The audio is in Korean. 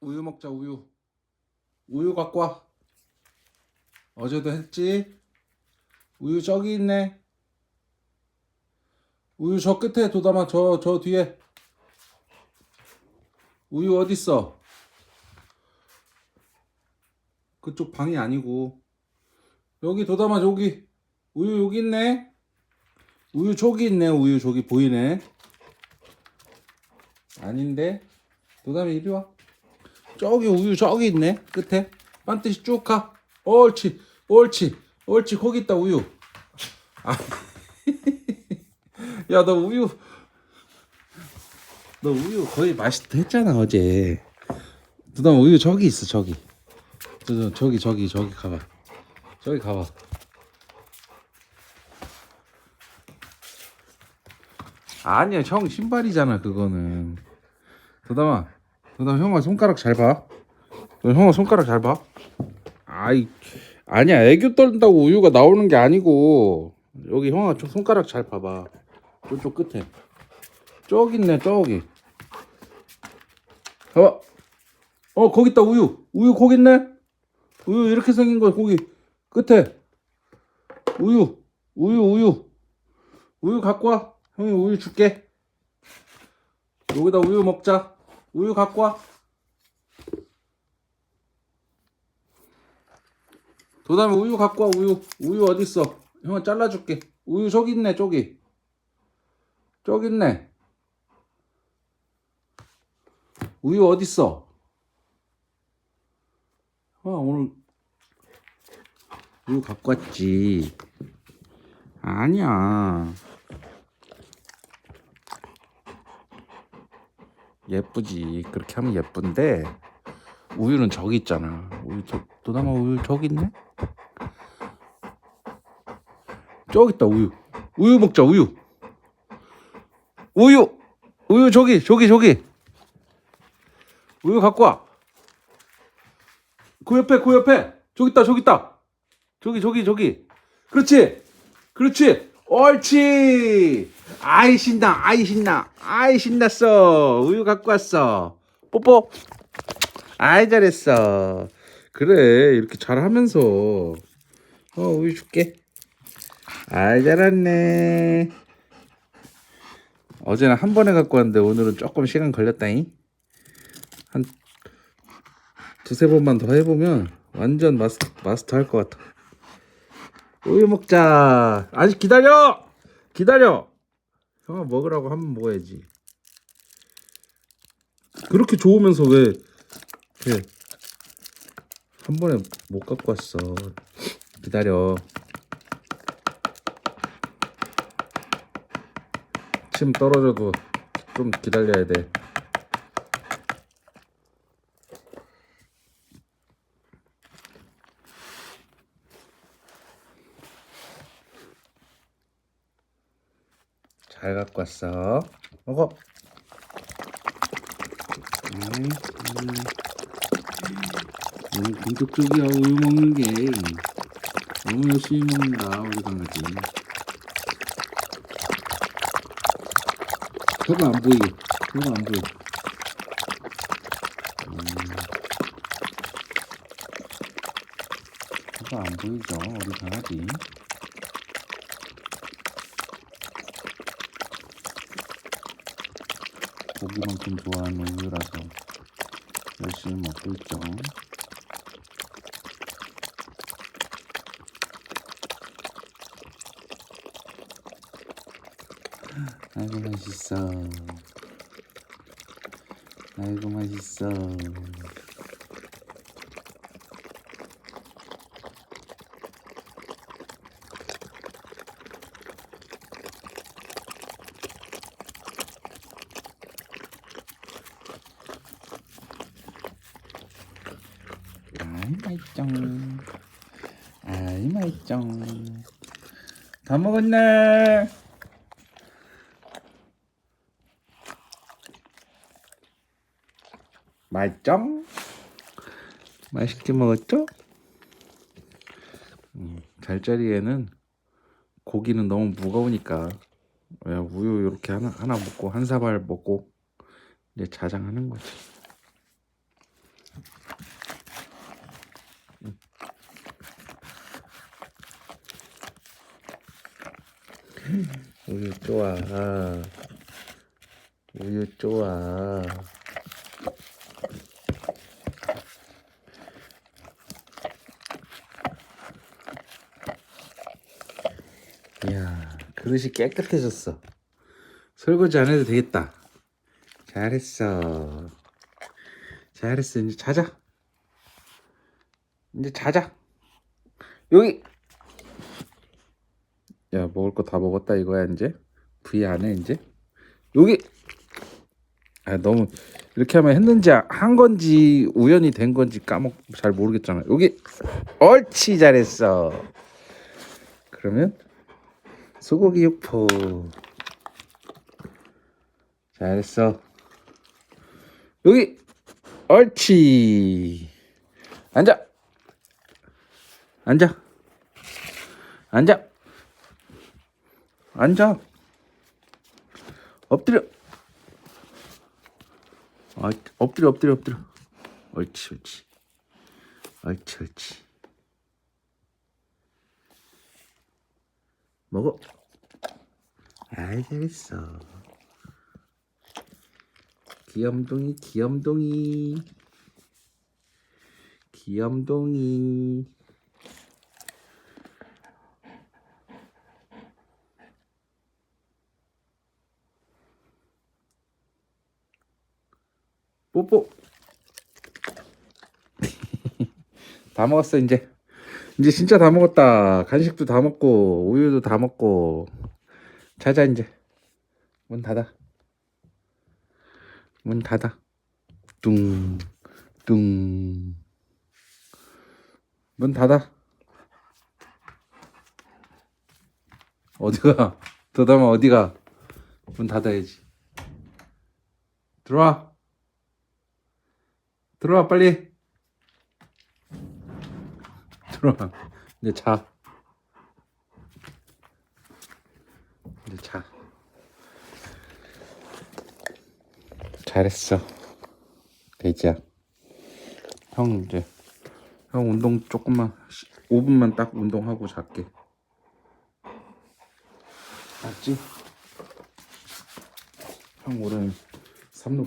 우유 먹자 우유. 우유 갖고 와. 어제도 했지? 우유 저기 있네. 우유 저 끝에 도담아 저저 뒤에. 우유 어딨어? 그쪽 방이 아니고. 여기 도담아 저기. 우유 여기 있네. 우유 저기 있네. 우유 저기 보이네. 아닌데? 도담이 이리 와 저기 우유 저기 있네. 끝에. 반드시 쭉 가. 옳지 옳지 옳지. 거기 있다 우유. 아. 야 너 우유. 너 우유 거의 맛있다 했잖아 어제. 누나 우유 저기 있어 저기. 저기 저기 저기 가봐. 저기 가봐. 아니야 형 신발이잖아 그거는. 도담아 도담 형아 손가락 잘 봐. 형아 손가락 잘 봐. 아이 아니야. 애교 떨다고 우유가 나오는 게 아니고. 여기 형아 저 손가락 잘 봐봐. 저쪽 끝에. 저기 있네 저기. 봐봐. 어 거기 있다 우유. 우유 거기 있네? 우유 이렇게 생긴 거 거기. 끝에. 우유. 우유 우유. 우유 갖고 와. 형이 우유 줄게. 여기다 우유 먹자 우유 갖고 와. 도담이 우유 갖고 와 우유. 우유 어디 있어? 형아 잘라줄게. 우유 저기 있네 저기. 저기 있네. 우유 어디 있어 아 오늘 우유 갖고 왔지. 아니야 예쁘지. 그렇게 하면 예쁜데 우유는 저기 있잖아. 우유 저, 도담아 우유 저기 있네? 저기 있다 우유. 우유 먹자 우유. 우유 우유 저기 저기 저기. 우유 갖고 와 그 옆에 그 옆에. 저기 있다 저기 있다. 저기 저기 저기. 그렇지? 그렇지? 옳지 아이 신나 아이 신나 아이 신났어. 우유 갖고 왔어. 뽀뽀. 아이 잘했어. 그래 이렇게 잘하면서. 어 우유 줄게. 아이 잘했네. 어제는 한 번에 갖고 왔는데 오늘은 조금 시간 걸렸다잉. 한 두세 번만 더 해보면 완전 마스터, 마스터 할 것 같아. 우유 먹자. 아직 기다려! 기다려 형아 먹으라고 하면 먹어야지. 그렇게 좋으면서 왜 이렇게 한 번에 못 갖고 왔어? 기다려. 침 떨어져도 좀 기다려야 돼 잘 갖고 왔어. 먹어. 음, 음. 본격적이야 우유 먹는 게 너무 열심히 먹는다 우리 강아지. 혀가 안 보이게. 혀가 안 보여. 음. 혀가 안 보이죠 우리 강아지. 고기만큼 좋아하는 우유라서 열심히 먹고 있죠. 아이고 맛있어. 아이고 맛있어. 맛있죠. 아이 맛있죠. 다 먹었네. 맛있죠? 맛있게 먹었죠? 음, 잘자리에는 고기는 너무 무거우니까 야, 우유 이렇게 하나 하나 먹고 한 사발 먹고 이제 자장하는 거지. 우유 좋아. 우유 좋아. 이야, 그릇이 깨끗해졌어. 설거지 안 해도 되겠다. 잘했어. 잘했어. 이제 자자. 이제 자자. 여기. 야, 먹을 거 다 먹었다 이거야 이제. V 안에 이제. 여기. 아, 너무 이렇게 하면 했는지 한 건지 우연히 된 건지 까먹 잘 모르겠잖아. 여기. 옳지 잘했어. 그러면 소고기 육포. 잘했어. 여기. 옳지. 앉아. 앉아. 앉아. 앉아. 엎드려. 아, 엎드려, 엎드려, 엎드려. 옳지, 옳지. 옳지, 옳지. 먹어. 아이, 잘했어. 귀염둥이, 귀염둥이. 귀염둥이. 뽀뽀. 다 먹었어 이제. 이제 진짜 다 먹었다. 간식도 다 먹고 우유도 다 먹고. 자자 이제. 문 닫아. 문 닫아. 뚱. 뚱. 문 닫아. 어디가? 더담아 어디가? 문 닫아야지. 들어와. 들어와 빨리. 들어와. 이제 자. 이제 자. 잘했어. 돼지야. 형 이제 형 운동 조금만 5분만 딱 운동하고 잘게. 알지? 형 오늘 삼루